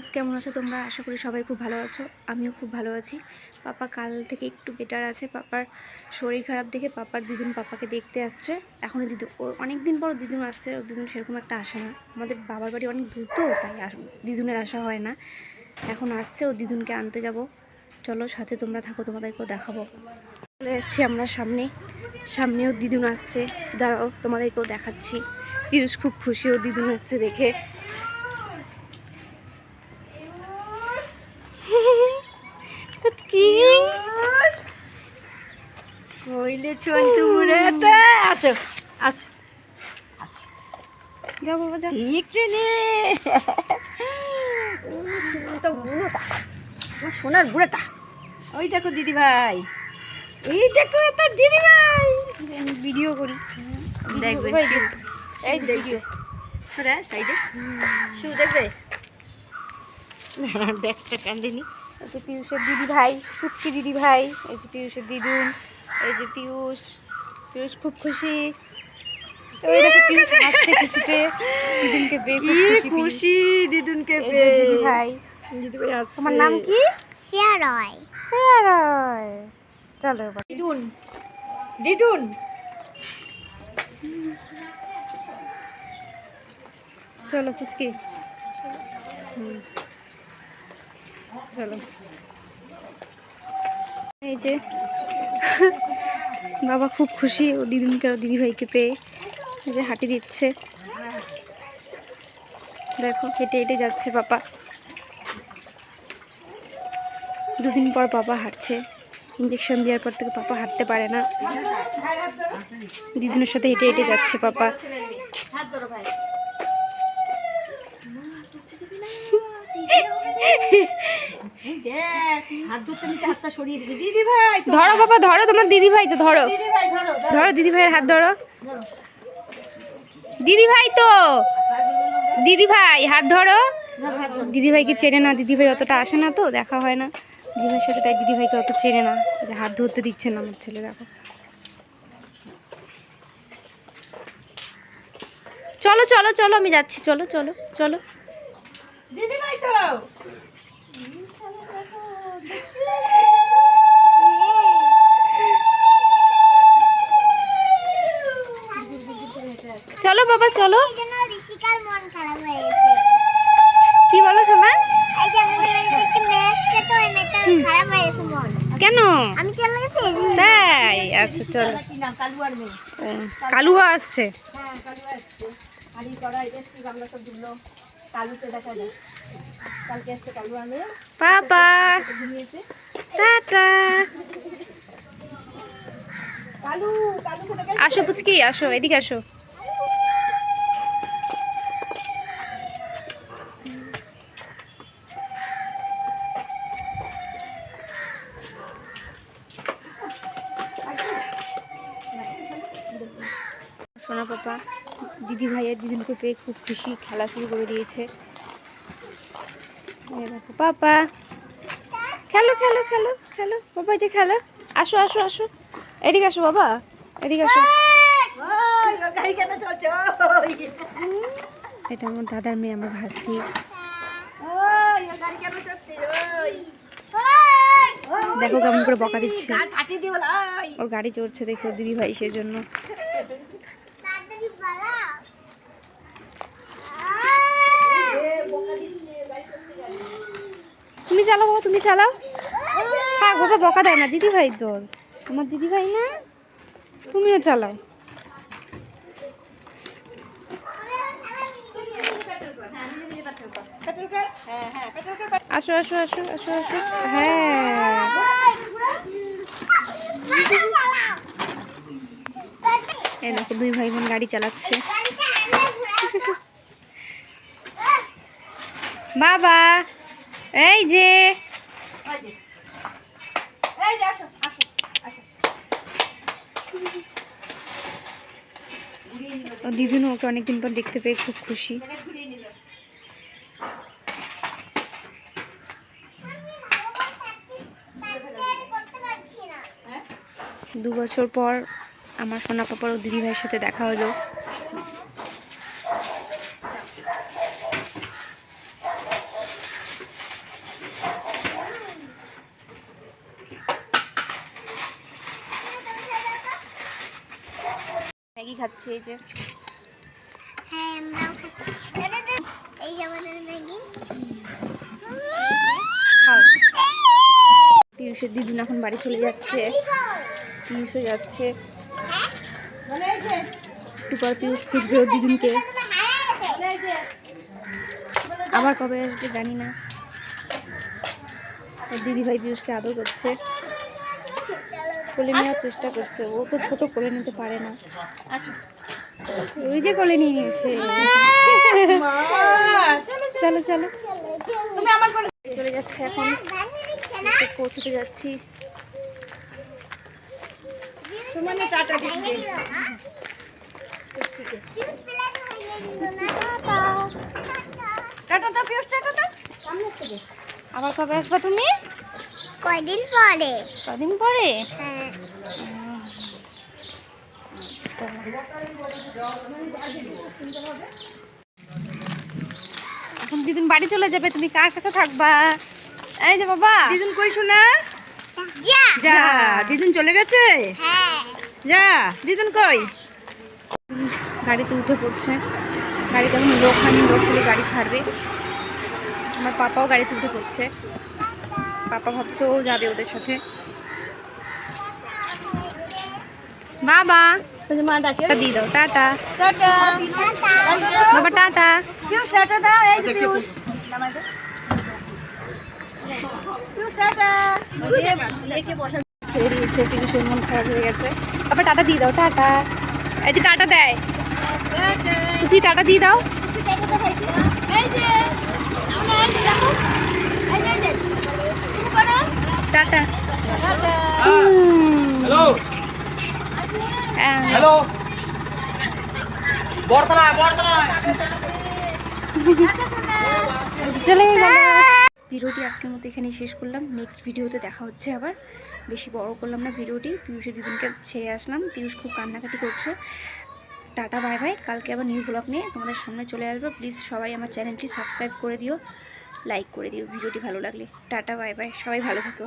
Friends কেমন আছো তোমরা? আশা করি সবাই খুব ভালো আছো। আমিও খুব ভালো আছি। পাপা কাল থেকে একটু বেটার আছে। পাপার শরীর খারাপ দেখে পাপার দিদুন পাপাকে দেখতে আসছে। এখনও দিদু অনেক দিন পর দিদুন আসছে। দিদুন সেরকম একটা আসে না। আমাদের বাবার বাড়ি অনেক দূর তো, তাই দিদুনের আসা হয় না। এখন আসছে, ও দিদুনকে আনতে যাব। চলো, সাথে তোমরা থাকো, তোমাদেরকেও দেখাবো। চলে এসেছি আমরা সামনে। সামনেও দিদুন আসছে। দাঁড়াও, তোমাদেরকেও দেখাচ্ছি। পিয়ুষ খুব খুশি ও দিদুন আসছে দেখে। কইলে আসো আসো আসো। যাও বাবা যাও ঠিক চেনে। তো বুড়োটা। আমার সোনার বুড়োটা। ওই দেখো দিদি ভাই এই দেখো তো দিদি ভাই আমি ভিডিও করি। দেখবে এই ভিডিও সরা সাইডে শিউ দেখবে? দেখতে কান্দিনি এই যে পিয়ুষের দিদি ভাই ফুচকি দিদি ভাই এই যে পিয়ুষের দিদুন এই যে পিয়ুষ পিয়ুষ খুব খুশি। ওই দেখো পিয়ুষ হাসছে খুশিতে দিদুনকে পেয়ে খুব খুশি দিদুনকে পেয়ে। দিদি ভাই। দিদি ভাই আসছে। তোমার নাম কি? শ্রেয়া রয়। চলো এবার। দিদুন দিদুন। চলো ফুচকি। হুম। এই যে, বাবা খুব খুশি, ও দিদিনকে ও দিদিভাইকে পেয়ে এই যে হাঁটি দিচ্ছে। দেখো, হেঁটে হেঁটে যাচ্ছে পাপা। দুদিন পর পাপা হাঁটছে। ইঞ্জেকশন দেওয়ার পর থেকে পাপা হাঁটতে পারে না। দিদিনের সাথে হেঁটে হেঁটে যাচ্ছে পাপা। ধরো বাবা ধরো তোমার দিদি ভাই তো ধরো। ধরো দিদি ভাইয়ের হাত ধরো। দিদি ভাই তো। দিদি ভাই হাত ধরো। ধরো দিদি ভাইকে চেনে না দিদি ভাই অতটা আসে না তো দেখা হয় না। দিদি ভাইয়ের সাথে তাই দিদি ভাইকে অত চেনে না। যে হাত ধরতে দিচ্ছে না আমার ছেলে দেখো। চলো চলো চলো আমি যাচ্ছি। চলো চলো চলো দিদি ভাই তো চলো বাবা চলো এই জন্য ঋষিকার মন খারাপ হয়ে গেছে কি বলো সোনা এই যে আমাদের বাড়িতে একটা মেয়ে আসছে তো ওই মেয়েটার খারাপ হয়ে গেছে মন কেন আমি চলে গেছি এই জন্য। তাই আচ্ছা চলো কি নাম কালু আর মেয়ে ও, কালুয়া আসছে হ্যাঁ কালু আসছে হাড়ি করা এসছে বাংলা সব দিলো কালুকে দেখা যায় কালকে আসছে কালু আর মেয়ে। পাপা। টাটা। কালু কালু কোথায় আসো পুচকি আসো এদিকে আসো। সোনা পাপা দিদি ভাইয়ের দিদিনকে পেয়ে খুব খুশি, খেলা শুরু করে দিয়েছে। দেখো, পাপা। খেলো খেলো খেলো খেলো। বাবা যে খেলো। আসো আসো আসো। এদিকে আসো, বাবা। এদিকে আসো। এটা আমার দাদার মেয়ে, আমার ভাস্তি। দেখো কেমন করে বকা দিচ্ছে। ওর গাড়ি চড়ছে দেখো দিদি ভাই, সেজন্য। তুমি চালাও বাবা, তুমি চালাও। হ্যাঁ বাবা বকা দেয় না দিদি ভাই তোর। তোমার দিদি ভাই না? তুমিও চালাও। আসো আসো আসো আসো আসো। হ্যাঁ। এই দেখো, দুই ভাই বোন গাড়ি চালাচ্ছে। বাবা। এই যে। ওই যে এই যে আসো আসো আসো। ও দিদুন ওকে অনেকদিন পর দেখতে পেয়ে খুব খুশি। ঘুরিয়ে নিল। করতে পারছি না। হ্যাঁ? দু বছর পর আমার সোনা পাপার ও দিদি ভাইয়ের সাথে দেখা হলো। খাচ্ছে এই যে। হ্যাঁ আমরাও খাচ্ছি। এই যে আমাদের ম্যাগি। খাও। পিয়ুষের দিদুন এখন বাড়ি চলে যাচ্ছে। পিয়ুষও যাচ্ছে। একটু পর পিয়ুষ খুঁজবে ওর দিদুনকে। আবার কবে আসবে জানি না। ওর দিদি ভাই পিয়ুষকে আদর করছে। কোলে নেওয়ার চেষ্টা করছে। ও তো ছোট কোলে নিতে পারে না। ওই যে কোলে নিয়ে নিয়েছে। চলো চলো। তুমি আমার কোলে চলে যাচ্ছে এখন। পৌঁছতে যাচ্ছি। টাটা তো পিউস টাটা তো সামনে থেকে। আবার কবে আসবা তুমি? কয়দিন পরে? কদিন পরে? হ্যাঁ আচ্ছা, এখন দিদিন বাড়ি চলে যাবে তুমি কার কাছে থাকবা? এই যে বাবা। দিদুন কই শোনা? যা। যা দিদুন চলে গেছে? হ্যাঁ। যা দিদুন কই? গাড়িতে উঠে পড়ছে। গাড়িতে এখন লোক হয়নি লোক হলে গাড়ি ছাড়বে। আমার পাপাও গাড়িতে উঠে পড়ছে। পাপা ভাবছে ও যাবে ওদের সাথে। বাবা। দিয়ে দাও। টাটা। টাটা। বাবা টাটা। পিউস টাটা দাও। এই যে পিউস নামাই দে পিউস টাটা। ওই যে লেকে বসা ছেড়ে দিয়েছে পিকুষের মন খারাপ হয়ে গেছে। তারপর টাটা দিয়ে দাও টাটা। এই যে টাটা দেয়। টাটা। টাটা দিয়ে দাও। Tata tata. টাটা। হ্যালো হ্যাঁ। হ্যালো বর্তলা বর্তলা চলে ভিডিওটি আজকের মতো এখানেই শেষ করলাম। নেক্সট ভিডিওতে দেখা হচ্ছে আবার। বেশি বড় করলাম না ভিডিওটি। পিয়ুষের দিদিনকে ছেড়ে আসলাম। পিয়ুষ খুব কান্নাকাটি করছে। Tata bye bye. কালকে আবার নিউ ব্লগ নিয়ে তোমাদের সামনে চলে আসব। প্লিজ সবাই আমার চ্যানেলটি সাবস্ক্রাইব করে দিও লাইক করে দিও। ভিডিওটি ভালো লাগলে। Tata bye bye. সবাই ভালো থাকো।